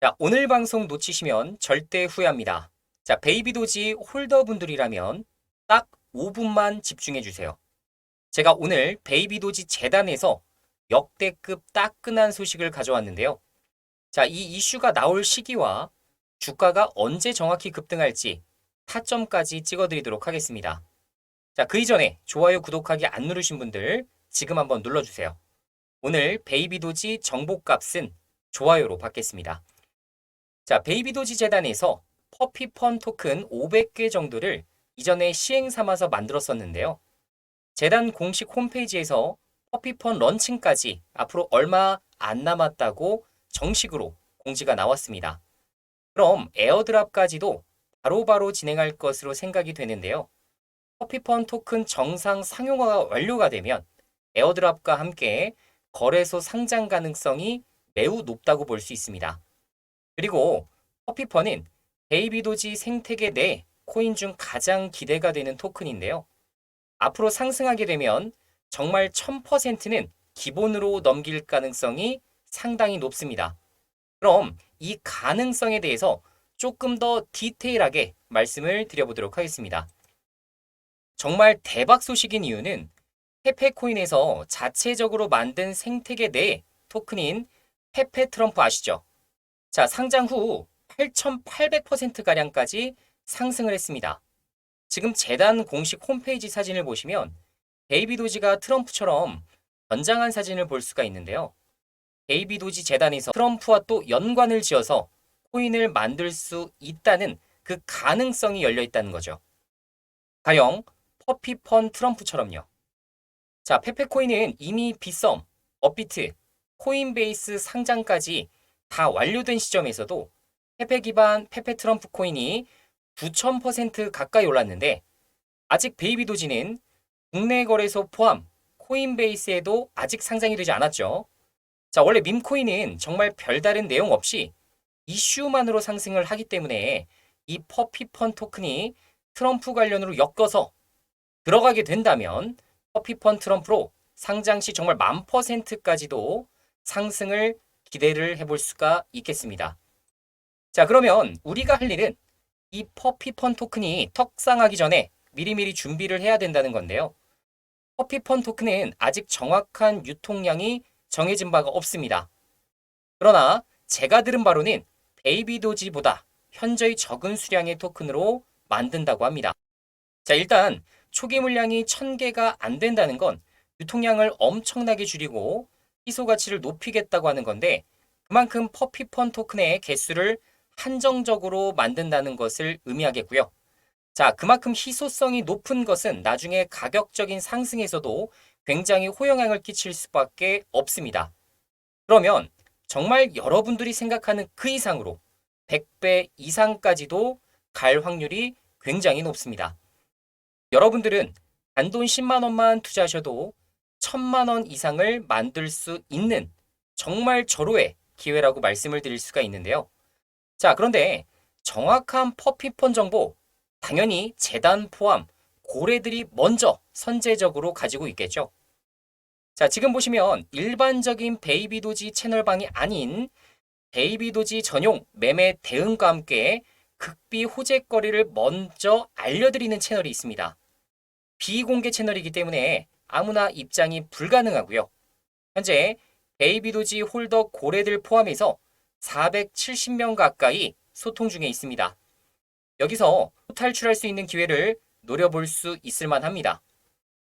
자, 오늘 방송 놓치시면 절대 후회합니다. 자, 베이비도지 홀더분들이라면 딱 5분만 집중해 주세요. 제가 오늘 베이비도지 재단에서 역대급 따끈한 소식을 가져왔는데요. 자, 이 이슈가 나올 시기와 주가가 언제 정확히 급등할지 타점까지 찍어드리도록 하겠습니다. 자, 그 이전에 좋아요, 구독하기 안 누르신 분들 지금 한번 눌러주세요. 오늘 베이비도지 정보값은 좋아요로 받겠습니다. 자, 베이비도지 재단에서 퍼피펀 토큰 500개 정도를 이전에 시행 삼아서 만들었었는데요. 재단 공식 홈페이지에서 퍼피펀 런칭까지 앞으로 얼마 안 남았다고 정식으로 공지가 나왔습니다. 그럼 에어드랍까지도 바로바로 진행할 것으로 생각이 되는데요. 퍼피펀 토큰 정상 상용화가 완료가 되면 에어드랍과 함께 거래소 상장 가능성이 매우 높다고 볼 수 있습니다. 그리고 퍼피펀은 베이비도지 생태계 내 코인 중 가장 기대가 되는 토큰인데요. 앞으로 상승하게 되면 정말 1000%는 기본으로 넘길 가능성이 상당히 높습니다. 그럼 이 가능성에 대해서 조금 더 디테일하게 말씀을 드려보도록 하겠습니다. 정말 대박 소식인 이유는 페페코인에서 자체적으로 만든 생태계 내 토큰인 페페 트럼프 아시죠? 자, 상장 후 8,800%가량까지 상승을 했습니다. 지금 재단 공식 홈페이지 사진을 보시면 베이비 도지가 트럼프처럼 건장한 사진을 볼 수가 있는데요. 베이비 도지 재단에서 트럼프와 또 연관을 지어서 코인을 만들 수 있다는 그 가능성이 열려 있다는 거죠. 가령 퍼피펀 트럼프처럼요. 자, 페페코인은 이미 비썸, 업비트, 코인베이스 상장까지 다 완료된 시점에서도 페페 기반 페페 트럼프 코인이 9,000% 가까이 올랐는데 아직 베이비 도지는 국내 거래소 포함 코인베이스에도 아직 상장이 되지 않았죠. 자, 원래 밈코인은 정말 별다른 내용 없이 이슈만으로 상승을 하기 때문에 이 퍼피펀 토큰이 트럼프 관련으로 엮어서 들어가게 된다면 퍼피펀 트럼프로 상장 시 정말 만 퍼센트까지도 상승을 기대를 해볼 수가 있겠습니다. 자, 그러면 우리가 할 일은 이 퍼피펀 토큰이 턱상하기 전에 미리미리 준비를 해야 된다는 건데요. 퍼피펀 토큰은 아직 정확한 유통량이 정해진 바가 없습니다. 그러나 제가 들은 바로는 베이비도지보다 현저히 적은 수량의 토큰으로 만든다고 합니다. 자, 일단 초기 물량이 1000개가 안 된다는 건 유통량을 엄청나게 줄이고 희소 가치를 높이겠다고 하는 건데 그만큼 퍼피펀 토큰의 개수를 한정적으로 만든다는 것을 의미하겠고요. 자, 그만큼 희소성이 높은 것은 나중에 가격적인 상승에서도 굉장히 호영향을 끼칠 수밖에 없습니다. 그러면 정말 여러분들이 생각하는 그 이상으로 100배 이상까지도 갈 확률이 굉장히 높습니다. 여러분들은 단돈 10만 원만 투자하셔도 1000만 원 이상을 만들 수 있는 정말 절호의 기회라고 말씀을 드릴 수가 있는데요. 자, 그런데 정확한 퍼피펀 정보 당연히 재단 포함 고래들이 먼저 선제적으로 가지고 있겠죠. 자, 지금 보시면 일반적인 베이비도지 채널방이 아닌 베이비도지 전용 매매 대응과 함께 극비 호재거리를 먼저 알려드리는 채널이 있습니다. 비공개 채널이기 때문에 아무나 입장이 불가능하고요. 현재 베이비도지 홀더 고래들 포함해서 470명 가까이 소통 중에 있습니다. 여기서 탈출할 수 있는 기회를 노려볼 수 있을 만합니다.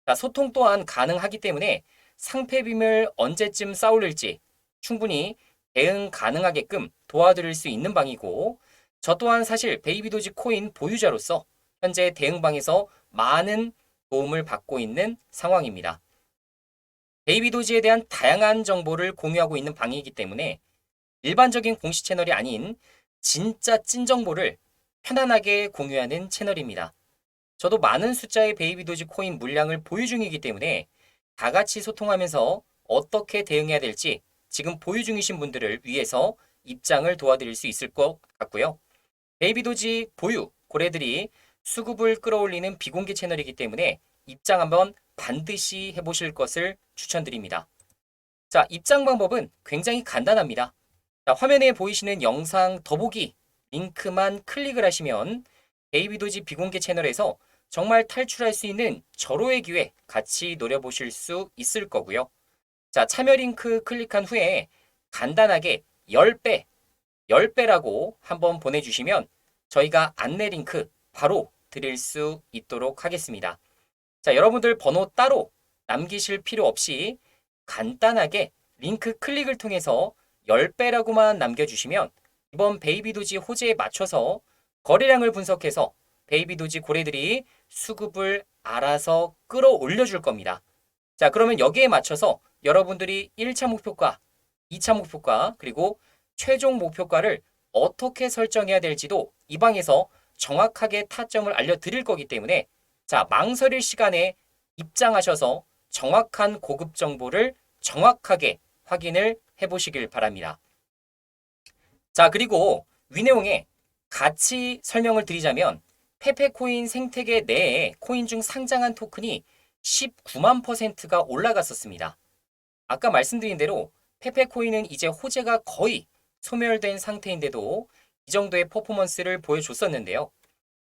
자, 소통 또한 가능하기 때문에 상패빔을 언제쯤 쌓올릴지 충분히 대응 가능하게끔 도와드릴 수 있는 방이고 저 또한 사실 베이비도지 코인 보유자로서 현재 대응방에서 많은 도움을 받고 있는 상황입니다. 베이비 도지에 대한 다양한 정보를 공유하고 있는 방이기 때문에 일반적인 공식 채널이 아닌 진짜 찐 정보를 편안하게 공유하는 채널입니다. 저도 많은 숫자의 베이비 도지 코인 물량을 보유 중이기 때문에 다 같이 소통하면서 어떻게 대응해야 될지 지금 보유 중이신 분들을 위해서 입장을 도와드릴 수 있을 것 같고요. 베이비 도지 보유 고래들이 수급을 끌어올리는 비공개 채널이기 때문에 입장 한번 반드시 해보실 것을 추천드립니다. 자, 입장 방법은 굉장히 간단합니다. 자, 화면에 보이시는 영상 더보기 링크만 클릭을 하시면 베이비도지 비공개 채널에서 정말 탈출할 수 있는 절호의 기회 같이 노려보실 수 있을 거고요. 자, 참여 링크 클릭한 후에 간단하게 10배, 10배라고 한번 보내주시면 저희가 안내 링크 바로 드릴 수 있도록 하겠습니다. 자, 여러분들 번호 따로 남기실 필요 없이 간단하게 링크 클릭을 통해서 10배라고만 남겨주시면 이번 베이비도지 호재에 맞춰서 거래량을 분석해서 베이비도지 고래들이 수급을 알아서 끌어올려 줄 겁니다. 자, 그러면 여기에 맞춰서 여러분들이 1차 목표가, 2차 목표가, 그리고 최종 목표가를 어떻게 설정해야 될지도 이 방에서 정확하게 타점을 알려드릴 거기 때문에 자, 망설일 시간에 입장하셔서 정확한 고급 정보를 정확하게 확인을 해보시길 바랍니다. 자, 그리고 위내용에 같이 설명을 드리자면 페페코인 생태계 내에 코인 중 상장한 토큰이 19만 퍼센트가 올라갔었습니다. 아까 말씀드린 대로 페페코인은 이제 호재가 거의 소멸된 상태인데도 이 정도의 퍼포먼스를 보여줬었는데요.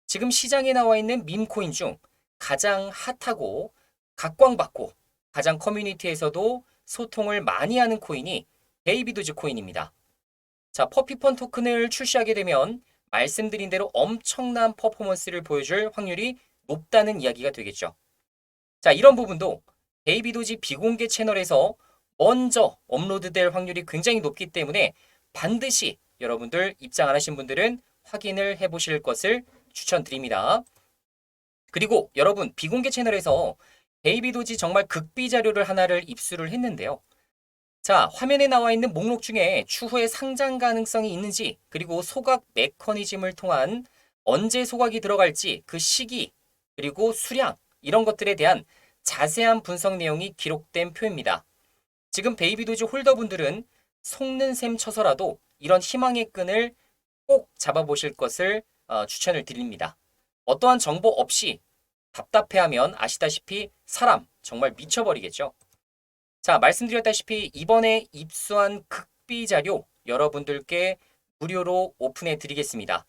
지금 시장에 나와 있는 밈코인 중 가장 핫하고 각광받고 가장 커뮤니티에서도 소통을 많이 하는 코인이 베이비도즈 코인입니다. 자, 퍼피펀 토큰을 출시하게 되면 말씀드린 대로 엄청난 퍼포먼스를 보여줄 확률이 높다는 이야기가 되겠죠. 자, 이런 부분도 베이비도지 비공개 채널에서 먼저 업로드될 확률이 굉장히 높기 때문에 반드시 여러분들 입장 안 하신 분들은 확인을 해 보실 것을 추천드립니다. 그리고 여러분 비공개 채널에서 베이비도지 정말 극비 자료를 하나를 입수를 했는데요. 자, 화면에 나와 있는 목록 중에 추후에 상장 가능성이 있는지, 그리고 소각 메커니즘을 통한 언제 소각이 들어갈지 그 시기, 그리고 수량, 이런 것들에 대한 자세한 분석 내용이 기록된 표입니다. 지금 베이비도즈 홀더분들은 속는 셈 쳐서라도 이런 희망의 끈을 꼭 잡아보실 것을 어, 추천을 드립니다. 어떠한 정보 없이 답답해하면 아시다시피 사람 정말 미쳐버리겠죠. 자, 말씀드렸다시피 이번에 입수한 극비 자료 여러분들께 무료로 오픈해 드리겠습니다.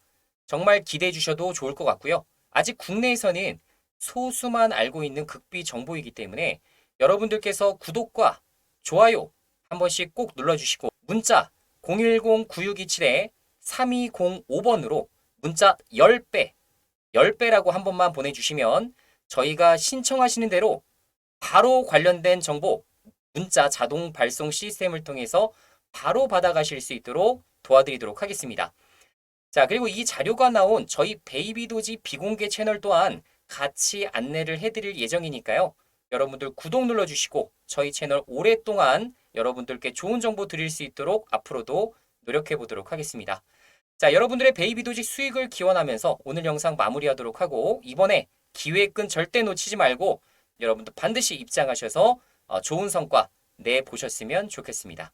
정말 기대해 주셔도 좋을 것 같고요. 아직 국내에서는 소수만 알고 있는 극비 정보이기 때문에 여러분들께서 구독과 좋아요 한 번씩 꼭 눌러주시고 문자 010-9627-3205번으로 문자 10배, 10배라고 한 번만 보내주시면 저희가 신청하시는 대로 바로 관련된 정보 문자 자동 발송 시스템을 통해서 바로 받아가실 수 있도록 도와드리도록 하겠습니다. 자, 그리고 이 자료가 나온 저희 베이비도지 비공개 채널 또한 같이 안내를 해드릴 예정이니까요. 여러분들 구독 눌러주시고 저희 채널 오랫동안 여러분들께 좋은 정보 드릴 수 있도록 앞으로도 노력해 보도록 하겠습니다. 자, 여러분들의 베이비도지 수익을 기원하면서 오늘 영상 마무리하도록 하고 이번에 기획은 절대 놓치지 말고 여러분도 반드시 입장하셔서 어, 좋은 성과 내 보셨으면 좋겠습니다.